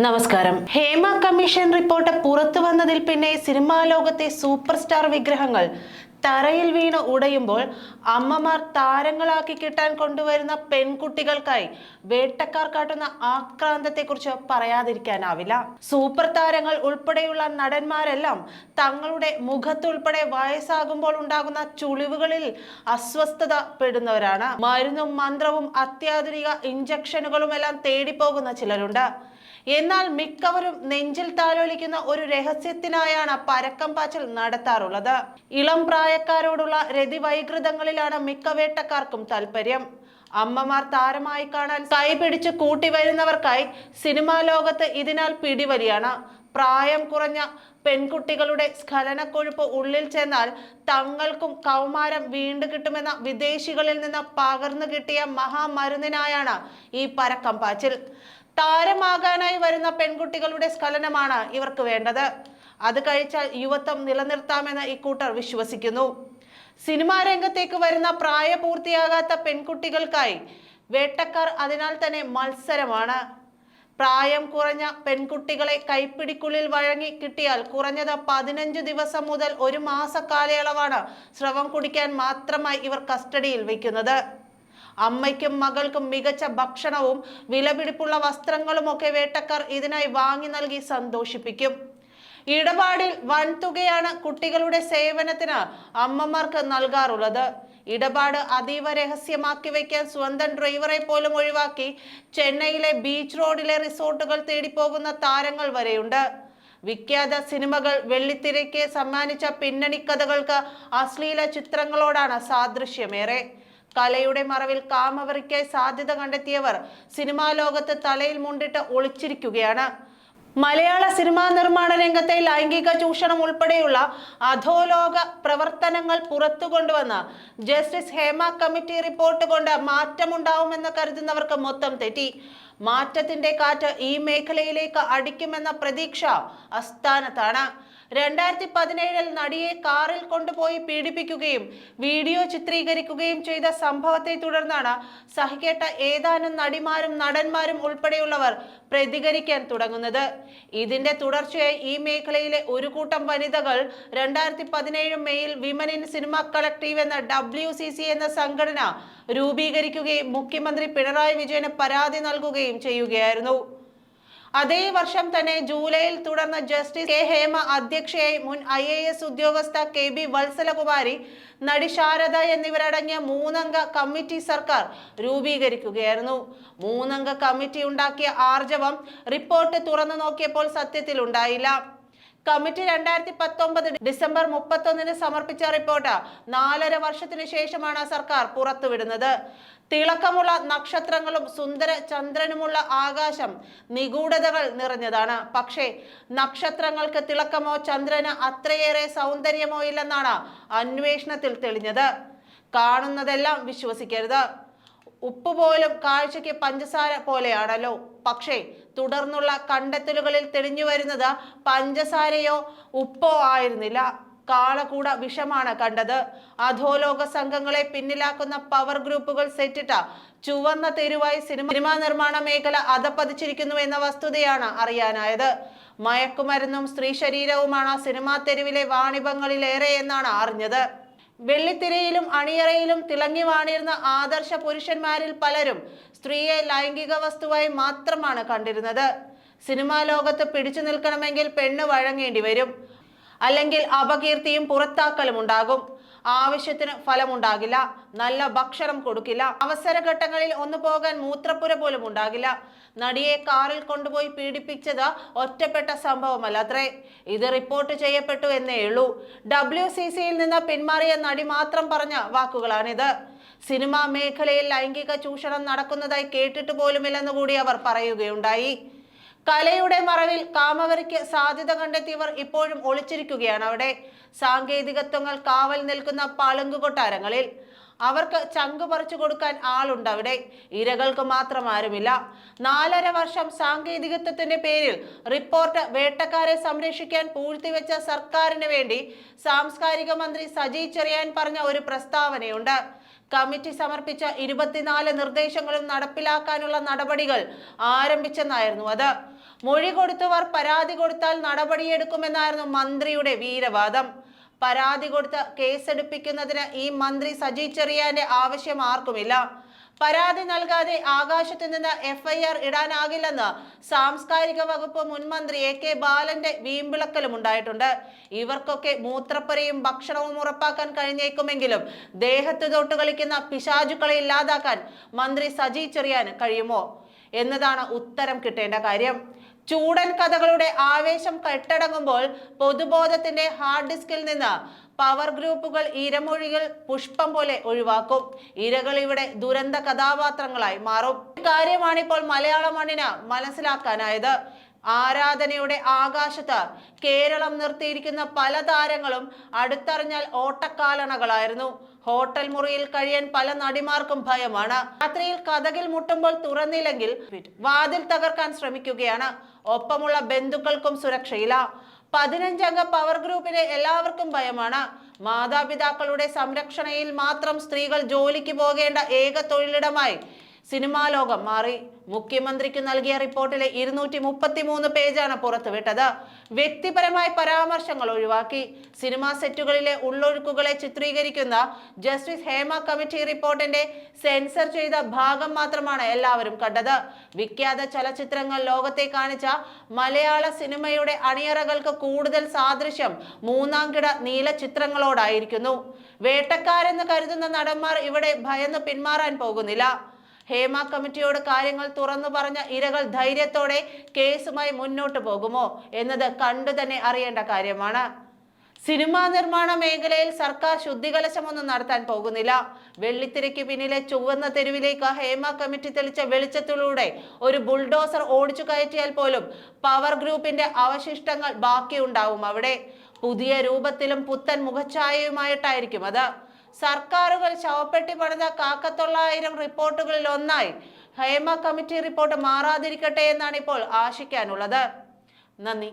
നമസ്കാരം. Hema commission report പുറത്തു വന്നതിൽ പിന്നെ സിനിമാ ലോകത്തെ സൂപ്പർ സ്റ്റാർ വിഗ്രഹങ്ങൾ തറയിൽ വീണ് ഉടയുമ്പോൾ അമ്മമാർ താരങ്ങളാക്കി കിട്ടാൻ കൊണ്ടുവരുന്ന പെൺകുട്ടികൾക്കായി വേട്ടക്കാർ കാട്ടുന്ന ആക്രാന്തത്തെക്കുറിച്ച് പറയാതിരിക്കാനാവില്ല. സൂപ്പർ താരങ്ങൾ ഉൾപ്പെടെയുള്ള നടന്മാരെല്ലാം തങ്ങളുടെ മുഖത്തുൾപ്പെടെ വയസ്സാകുമ്പോൾ ഉണ്ടാകുന്ന ചുളിവുകളിൽ അസ്വസ്ഥത പെടുന്നവരാണ്. മരുന്നും മന്ത്രവും അത്യാധുനിക ഇഞ്ചക്ഷനുകളും എല്ലാം തേടിപ്പോകുന്ന ചിലരുണ്ട്. എന്നാൽ മിക്കവരും നെഞ്ചിൽ താലോലിക്കുന്ന ഒരു രഹസ്യത്തിനായാണ് പരക്കം പാച്ചൽ നടത്താറുള്ളത്. ഇളം പ്രായക്കാരോടുള്ള രതിവൈകൃതങ്ങളിലാണ് മിക്ക വേട്ടക്കാർക്കും താല്പര്യം അമ്മമാർ താരമായി കാണാൻ കൈപിടിച്ച് കൂട്ടി വരുന്നവർക്കായി സിനിമാ ലോകത്ത് ഇതിനാൽ പിടിവലിയാണ്. പ്രായം കുറഞ്ഞ പെൺകുട്ടികളുടെ സ്ഖലനക്കൊഴുപ്പ് ഉള്ളിൽ ചെന്നാൽ തങ്ങൾക്കും കൗമാരം വീണ്ടു കിട്ടുമെന്ന വിദേശികളിൽ നിന്ന് പകർന്നു കിട്ടിയ മഹാമരുന്നിനായാണ് ഈ പരക്കം പാച്ചിൽ. താരമാകാനായി വരുന്ന പെൺകുട്ടികളുടെ സ്ഖലനമാണ് ഇവർക്ക് വേണ്ടത്. അത് കഴിച്ചാൽ യുവത്വം നിലനിർത്താമെന്ന് ഇക്കൂട്ടർ വിശ്വസിക്കുന്നു. സിനിമാ രംഗത്തേക്ക് വരുന്ന പ്രായപൂർത്തിയാകാത്ത പെൺകുട്ടികൾക്കായി വേട്ടക്കാർ അതിനാൽ തന്നെ മത്സരമാണ്. പ്രായം കുറഞ്ഞ പെൺകുട്ടികളെ കൈപ്പിടിക്കുള്ളിൽ വഴങ്ങി കിട്ടിയാൽ കുറഞ്ഞത് പതിനഞ്ച് ദിവസം മുതൽ ഒരു മാസ കാലയളവാണ് സ്രവം കുടിക്കാൻ മാത്രമായി ഇവർ കസ്റ്റഡിയിൽ വയ്ക്കുന്നത്. അമ്മയ്ക്കും മകൾക്കും മികച്ച ഭക്ഷണവും വിലപിടിപ്പുള്ള വസ്ത്രങ്ങളും ഒക്കെ വേട്ടക്കാർ ഇതിനായി വാങ്ങി നൽകി സന്തോഷിപ്പിക്കും. ഇടപാടിൽ വൻതുകയാണ് കുട്ടികളുടെ സേവനത്തിന് അമ്മമാർക്ക് നൽകാറുള്ളത്. ഇടപാട് അതീവ രഹസ്യമാക്കി വയ്ക്കാൻ സ്വന്തം ഡ്രൈവറെ പോലും ഒഴിവാക്കി ചെന്നൈയിലെ ബീച്ച് റോഡിലെ റിസോർട്ടുകൾ തേടിപ്പോകുന്ന താരങ്ങൾ വരെയുണ്ട്. വിഖ്യാത സിനിമകൾ വെള്ളിത്തിരയ്ക്ക് സമ്മാനിച്ച പിന്നണി കഥകൾക്ക് അശ്ലീല ചിത്രങ്ങളോടാണ് സാദൃശ്യമേറെ. കലയുടെ മറവിൽ കാമവറിക്കായി സാധ്യത കണ്ടെത്തിയവർ സിനിമാ ലോകത്ത് തലയിൽ മുണ്ടിട്ട് ഒളിച്ചിരിക്കുകയാണ്. മലയാള സിനിമാ നിർമ്മാണ രംഗത്തെ ലൈംഗിക ചൂഷണം ഉൾപ്പെടെയുള്ള അധോലോക പ്രവർത്തനങ്ങൾ പുറത്തു കൊണ്ടുവന്ന ജസ്റ്റിസ് ഹേമ കമ്മിറ്റി റിപ്പോർട്ട് കൊണ്ട് മാറ്റമുണ്ടാവുമെന്ന് കരുതുന്നവർക്ക് മൊത്തം തെറ്റി. മാറ്റത്തിന്റെ കാറ്റ് ഈ മേഖലയിലേക്ക് അടിക്കുമെന്ന പ്രതീക്ഷ അസ്ഥാനത്താണ്. രണ്ടായിരത്തി പതിനേഴിൽ നടിയെ കാറിൽ കൊണ്ടുപോയി പീഡിപ്പിക്കുകയും വീഡിയോ ചിത്രീകരിക്കുകയും ചെയ്ത സംഭവത്തെ തുടർന്നാണ് സഹിക്കേട്ട ഏതാനും നടിമാരും നടന്മാരും ഉൾപ്പെടെയുള്ളവർ പ്രതികരിക്കാൻ തുടങ്ങുന്നത്. ഇതിന്റെ തുടർച്ചയായി ഈ മേഖലയിലെ ഒരു കൂട്ടം വനിതകൾ രണ്ടായിരത്തി പതിനേഴ് മെയ്യിൽ വിമൻ ഇൻ സിനിമ കളക്ടീവ് എന്ന ഡബ്ല്യു സി സി എന്ന സംഘടന രൂപീകരിക്കുകയും മുഖ്യമന്ത്രി പിണറായി വിജയന് പരാതി നൽകുകയും ചെയ്യുകയായിരുന്നു. അതേ വർഷം തന്നെ ജൂലൈയിൽ തുടർന്ന് ജസ്റ്റിസ് കെ ഹേമ അധ്യക്ഷയായി മുൻ ഐ എ എസ് ഉദ്യോഗസ്ഥ കെ ബി വത്സലകുമാരി നടി ശാരദ എന്നിവരടങ്ങിയ മൂന്നംഗ കമ്മിറ്റി സർക്കാർ രൂപീകരിക്കുകയായിരുന്നു. മൂന്നംഗ കമ്മിറ്റി ഉണ്ടാക്കിയ ആർജവം റിപ്പോർട്ട് തുറന്നു നോക്കിയപ്പോൾ സത്യത്തിൽ ഉണ്ടായില്ല കമ്മിറ്റി രണ്ടായിരത്തി പത്തൊമ്പത് ഡിസംബർ മുപ്പത്തൊന്നിന് സമർപ്പിച്ച റിപ്പോർട്ട് നാലര വർഷത്തിനു ശേഷമാണ് സർക്കാർ പുറത്തുവിടുന്നത്. തിളക്കമുള്ള നക്ഷത്രങ്ങളും സുന്ദര ചന്ദ്രനുമുള്ള ആകാശം നിഗൂഢതകൾ നിറഞ്ഞതാണ്. പക്ഷേ നക്ഷത്രങ്ങൾക്ക് തിളക്കമോ ചന്ദ്രന് അത്രയേറെ സൗന്ദര്യമോ ഇല്ലെന്നാണ് അന്വേഷണത്തിൽ തെളിഞ്ഞത്. കാണുന്നതെല്ലാം വിശ്വസിക്കരുത്. ഉപ്പ് പോലും കാഴ്ചയ്ക്ക് പഞ്ചസാര പോലെയാണല്ലോ. പക്ഷേ തുടർന്നുള്ള കണ്ടെത്തലുകളിൽ തെളിഞ്ഞു വരുന്നത് പഞ്ചസാരയോ ഉപ്പോ ആയിരുന്നില്ല. കാളകൂട വിഷമാണ് കണ്ടത്. അധോലോക സംഘങ്ങളെ പിന്നിലാക്കുന്ന പവർ ഗ്രൂപ്പുകൾ സെറ്റിട്ട ചുവന്ന തെരുവായി സിനിമ സിനിമാ നിർമ്മാണ മേഖല അധപ്പതിച്ചിരിക്കുന്നു എന്ന വസ്തുതയാണ് അറിയാനായത്. മയക്കുമരുന്നും സ്ത്രീ ശരീരവുമാണ് സിനിമാ തെരുവിലെ വാണിഭങ്ങളിലേറെ എന്നാണ് അറിഞ്ഞത്. വെള്ളിത്തിരയിലും അണിയറയിലും തിളങ്ങി വാണിരുന്ന ആദർശ പുരുഷന്മാരിൽ പലരും സ്ത്രീയെ ലൈംഗിക വസ്തുവായി മാത്രമാണ് കണ്ടിരുന്നത്. സിനിമാ ലോകത്ത് പിടിച്ചു നിൽക്കണമെങ്കിൽ പെണ്ണ് വഴങ്ങേണ്ടി വരും. അല്ലെങ്കിൽ അപകീർത്തിയും പുറത്താക്കലും ഉണ്ടാകും. ആവശ്യത്തിന് ഫലമുണ്ടാകില്ല. നല്ല ഭക്ഷണം കൊടുക്കില്ല. അവസരഘട്ടങ്ങളിൽ ഒന്നു പോകാൻ മൂത്രപ്പുര പോലും ഉണ്ടാകില്ല. നടിയെ കാറിൽ കൊണ്ടുപോയി പീഡിപ്പിച്ചത് ഒറ്റപ്പെട്ട സംഭവമല്ലത്രേ ഇത് റിപ്പോർട്ട് ചെയ്യപ്പെട്ടു എന്നേ ഉള്ളൂ. ഡബ്ല്യു സി സിയിൽ നിന്ന് പിന്മാറിയ നടി മാത്രം പറഞ്ഞ വാക്കുകളാണിത്. സിനിമാ മേഖലയിൽ ലൈംഗിക ചൂഷണം നടക്കുന്നതായി കേട്ടിട്ട് പോലുമില്ലെന്ന് കൂടി അവർ പറയുകയുണ്ടായി. കലയുടെ മറവിൽ കാമവരിക്ക് സാധ്യത കണ്ടെത്തിയവർ ഇപ്പോഴും ഒളിച്ചിരിക്കുകയാണ്. അവിടെ സാങ്കേതികത്വങ്ങൾ കാവൽ നിൽക്കുന്ന പളുങ്കു കൊട്ടാരങ്ങളിൽ അവർക്ക് ചങ്ക് പറിച്ചു കൊടുക്കാൻ ആളുണ്ട് അവിടെ. ഇരകൾക്ക് മാത്രം ആരുമില്ല. നാലര വർഷം സാങ്കേതികത്വത്തിന്റെ പേരിൽ റിപ്പോർട്ട് വേട്ടക്കാരെ സംരക്ഷിക്കാൻ പൂഴ്ത്തിവെച്ച സർക്കാരിന് വേണ്ടി സാംസ്കാരിക മന്ത്രി സജി ചെറിയാൻ പറഞ്ഞ ഒരു പ്രസ്താവനയുണ്ട്. കമ്മിറ്റി സമർപ്പിച്ച ഇരുപത്തിനാല് നിർദ്ദേശങ്ങളും നടപ്പിലാക്കാനുള്ള നടപടികൾ ആരംഭിച്ചെന്നായിരുന്നു അത്. മൊഴി കൊടുത്തവർ പരാതി കൊടുത്താൽ നടപടിയെടുക്കുമെന്നായിരുന്നു മന്ത്രിയുടെ വീരവാദം. പരാതി കൊടുത്ത് കേസെടുപ്പിക്കുന്നതിന് ഈ മന്ത്രി സജി ചെറിയാന്റെ ആവശ്യം ആർക്കുമില്ല. പരാതി നൽകാതെ ആകാശത്തു നിന്ന് എഫ്ഐആർ ഇടാനാകില്ലെന്ന് സാംസ്കാരിക വകുപ്പ് മുൻ മന്ത്രി എ കെ ബാലന്റെ വീമ്പിളക്കലും ഉണ്ടായിട്ടുണ്ട്. ഇവർക്കൊക്കെ മൂത്രപ്പുരയും ഭക്ഷണവും ഉറപ്പാക്കാൻ കഴിഞ്ഞേക്കുമെങ്കിലും ദേഹത്ത് തൊട്ട് കളിക്കുന്ന പിശാചുക്കളെ ഇല്ലാതാക്കാൻ മന്ത്രി സജി ചെറിയാൻ കഴിയുമോ? എന്നതാണ് ഉത്തരം കിട്ടേണ്ട കാര്യം. ചൂടൻ കഥകളുടെ ആവേശം കെട്ടടങ്ങുമ്പോൾ പൊതുബോധത്തിന്റെ ഹാർഡ് ഡിസ്കിൽ നിന്ന് പവർ ഗ്രൂപ്പുകൾ ഇരമൊഴികൾ പുഷ്പം പോലെ ഒഴിവാക്കും. ഇരകൾ ഇവിടെ ദുരന്ത കഥാപാത്രങ്ങളായി മാറും. കാര്യമാണിപ്പോൾ മലയാള മണ്ണിന് മനസ്സിലാക്കാനായത്. ആരാധനയുടെ ആകാശത്ത് കേരളം നിർത്തിയിരിക്കുന്ന പല താരങ്ങളും അടുത്തറിഞ്ഞാൽ ഓട്ടക്കാലണകളായിരുന്നു. ഹോട്ടൽ മുറിയിൽ കഴിയാൻ പല നടിമാർക്കും ഭയമാണ്. രാത്രിയിൽ കഥകിൽ മുട്ടുമ്പോൾ തുറന്നില്ലെങ്കിൽ വാതിൽ തകർക്കാൻ ശ്രമിക്കുകയാണ്. ഒപ്പമുള്ള ബന്ധുക്കൾക്കും സുരക്ഷയില്ല. പതിനഞ്ചംഗ പവർ ഗ്രൂപ്പിലെ എല്ലാവർക്കും ഭയമാണ്. മാതാപിതാക്കളുടെ സംരക്ഷണയിൽ മാത്രം സ്ത്രീകൾ ജോലിക്ക് പോകേണ്ട ഏക തൊഴിലിടമായി സിനിമാ ലോകം മാറി. മുഖ്യമന്ത്രിക്ക് നൽകിയ റിപ്പോർട്ടിലെ ഇരുന്നൂറ്റി മുപ്പത്തി മൂന്ന് പേജാണ് പുറത്തുവിട്ടത്. വ്യക്തിപരമായ പരാമർശങ്ങൾ ഒഴിവാക്കി. സിനിമാ സെറ്റുകളിലെ ഉള്ളൊഴുക്കുകളെ ചിത്രീകരിക്കുന്ന ജസ്റ്റിസ് ഹേമ കമ്മിറ്റി റിപ്പോർട്ടിന്റെ സെൻസർ ചെയ്ത ഭാഗം മാത്രമാണ് എല്ലാവരും കണ്ടത്. വിഖ്യാത ചലച്ചിത്രങ്ങൾ ലോകത്തെ കാണിച്ച മലയാള സിനിമയുടെ അണിയറകൾക്ക് കൂടുതൽ സാദൃശ്യം മൂന്നാം കിട നീല ചിത്രങ്ങളോടായിരിക്കുന്നു. വേട്ടക്കാരെന്ന് കരുതുന്ന നടന്മാർ ഇവിടെ ഭയന്ന് പിന്മാറാൻ പോകുന്നില്ല. ഹേമ കമ്മിറ്റിയോട് കാര്യങ്ങൾ തുറന്നു പറഞ്ഞ ഇരകൾ ധൈര്യത്തോടെ കേസുമായി മുന്നോട്ട് പോകുമോ എന്നത് കണ്ടു തന്നെ അറിയേണ്ട കാര്യമാണ്. സിനിമാ നിർമ്മാണ മേഖലയിൽ സർക്കാർ ശുദ്ധികലശമൊന്നും നടത്താൻ പോകുന്നില്ല. വെള്ളിത്തിരയ്ക്ക് പിന്നിലെ ചുവന്ന തെരുവിലേക്ക് ഹേമ കമ്മിറ്റി തെളിച്ച വെളിച്ചത്തിലൂടെ ഒരു ബുൾഡോസർ ഓടിച്ചു കയറ്റിയാൽ പോലും പവർ ഗ്രൂപ്പിന്റെ അവശിഷ്ടങ്ങൾ ബാക്കിയുണ്ടാവും അവിടെ. പുതിയ രൂപത്തിലും പുത്തൻ മുഖഛായയുമായിട്ടായിരിക്കും അത്. സർക്കാരുകൾ ശവപ്പെട്ടി പണിത കാക്കത്തൊള്ളായിരം റിപ്പോർട്ടുകളിൽ ഒന്നായി. ഹേമ കമ്മിറ്റി റിപ്പോർട്ട് മാറാതിരിക്കട്ടെ എന്നാണ് ഇപ്പോൾ ആശിക്കാനുള്ളത്. നന്ദി.